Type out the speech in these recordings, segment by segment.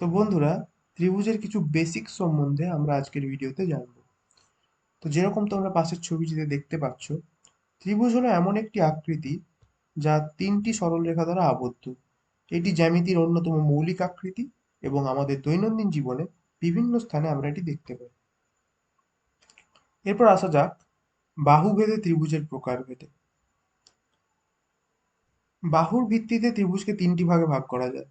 তো বন্ধুরা, ত্রিভুজের কিছু বেসিক সম্বন্ধে আমরা আজকের ভিডিওতে জানব। তো যেরকম তোমরা পাশের ছবিটিতে দেখতে পাচ্ছ, ত্রিভুজ হলো এমন একটি আকৃতি যা তিনটি সরলরেখা দ্বারা আবদ্ধ। এটি জ্যামিতির অন্যতম মৌলিক আকৃতি এবং আমাদের দৈনন্দিন জীবনে বিভিন্ন স্থানে আমরা এটি দেখতে পাই। এরপর আসা যাক বাহুভেদে ত্রিভুজের প্রকারভেদে। বাহুর ভিত্তিতে ত্রিভুজকে তিনটি ভাগে ভাগ করা যায়।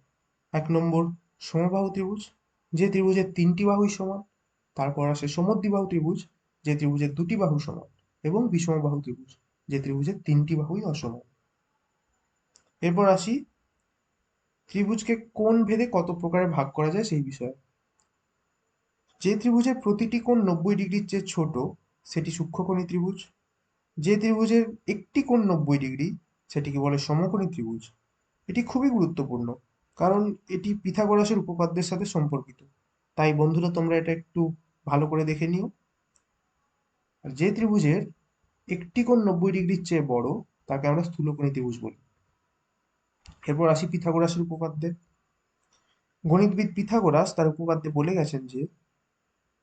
এক নম্বর সমবাহু ত্রিভুজ, যে ত্রিভুজের তিনটি বাহুই সমান, তারপর আসে সমদ্বিবাহু ত্রিভুজ, যে ত্রিভুজের দুটি বাহু সমান, এবং বিষমবাহু ত্রিভুজ, যে ত্রিভুজের তিনটি বাহুই অসমান। এরপর আসি, ত্রিভুজকে কোন ভেদে কত প্রকারে ভাগ করা যায় সেই বিষয়ে। যে ত্রিভুজের প্রতিটি কোণ নব্বই ডিগ্রির চেয়ে ছোট, সেটি সূক্ষ্মকোণী ত্রিভুজ। যে ত্রিভুজের একটি কোণ নব্বই ডিগ্রি, সেটিকে বলে সমকোণী ত্রিভুজ। এটি খুবই গুরুত্বপূর্ণ। কারণ এটি পিথাগোরাসের উপপাদ্যের সাথে সম্পর্কিত। তাই বন্ধুরা, তোমরা এটা একটু ভালো করে দেখে নিও। আর যে ত্রিভুজের একটি কোণ নব্বই ডিগ্রির চেয়ে বড়, তাকে আমরা স্থূলকোণী ত্রিভুজ বলি। এরপর আসি পিথাগোরাসের উপপাদ্যে। গণিতবিদ পিথাগোরাস তার উপপাদ্যে বলে গেছেন যে,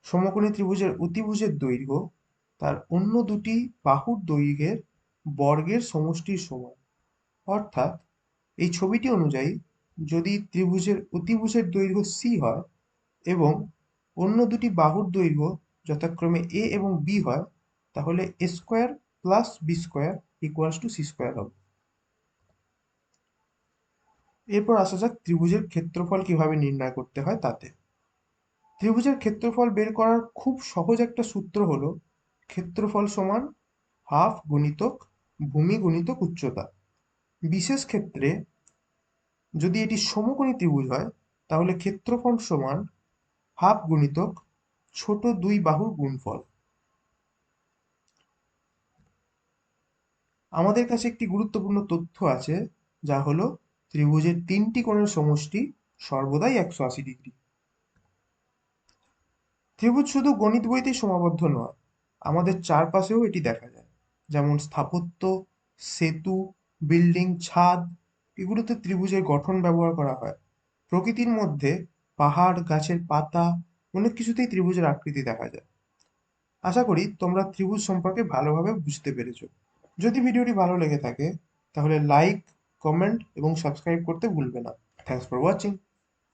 সমকোণী ত্রিভুজের অতিভুজের দৈর্ঘ্য তার অন্য দুটি বাহুর দৈর্ঘ্যের বর্গের সমষ্টির সমান। অর্থাৎ এই ছবিটি অনুযায়ী যদি ত্রিভুজের অতিভুজের দৈর্ঘ্য সি হয় এবং অন্য দুটি বাহুর দৈর্ঘ্য যথাক্রমে এ এবং বি হয়, তাহলে A square plus B square equals to C square হবে। এরপর আসা যাক ত্রিভুজের ক্ষেত্রফল কীভাবে নির্ণয় করতে হয় তাতে। ত্রিভুজের ক্ষেত্রফল বের করার খুব সহজ একটা সূত্র হলো ক্ষেত্রফল সমান হাফ গুণিতক ভূমি গুণিতক উচ্চতা। বিশেষ ক্ষেত্রে যদি এটি সমকোণী ত্রিভুজ হয়, তাহলে ক্ষেত্রফল সমান হাফ গুণিতক ছোট দুই বাহুর গুণফল। আমাদের কাছে একটি গুরুত্বপূর্ণ তথ্য আছে, যা হলো ত্রিভুজের তিনটি কোণের সমষ্টি সর্বদাই একশো আশি ডিগ্রি। ত্রিভুজ শুধু গণিত বইতেই সমাবদ্ধ নয়, আমাদের চারপাশেও এটি দেখা যায়। যেমন স্থাপত্য, সেতু, বিল্ডিং, ছাদ এগুলোতে ত্রিভুজের গঠন ব্যবহার করা হয়। প্রকৃতির মধ্যে পাহাড়, গাছের পাতা, অনেক কিছুতেই ত্রিভুজের আকৃতি দেখা যায়। আশা করি তোমরা ত্রিভুজ সম্পর্কে ভালোভাবে বুঝতে পেরেছ। যদি ভিডিওটি ভালো লেগে থাকে, তাহলে লাইক কমেন্ট এবং সাবস্ক্রাইব করতে ভুলবে না। Thanks for watching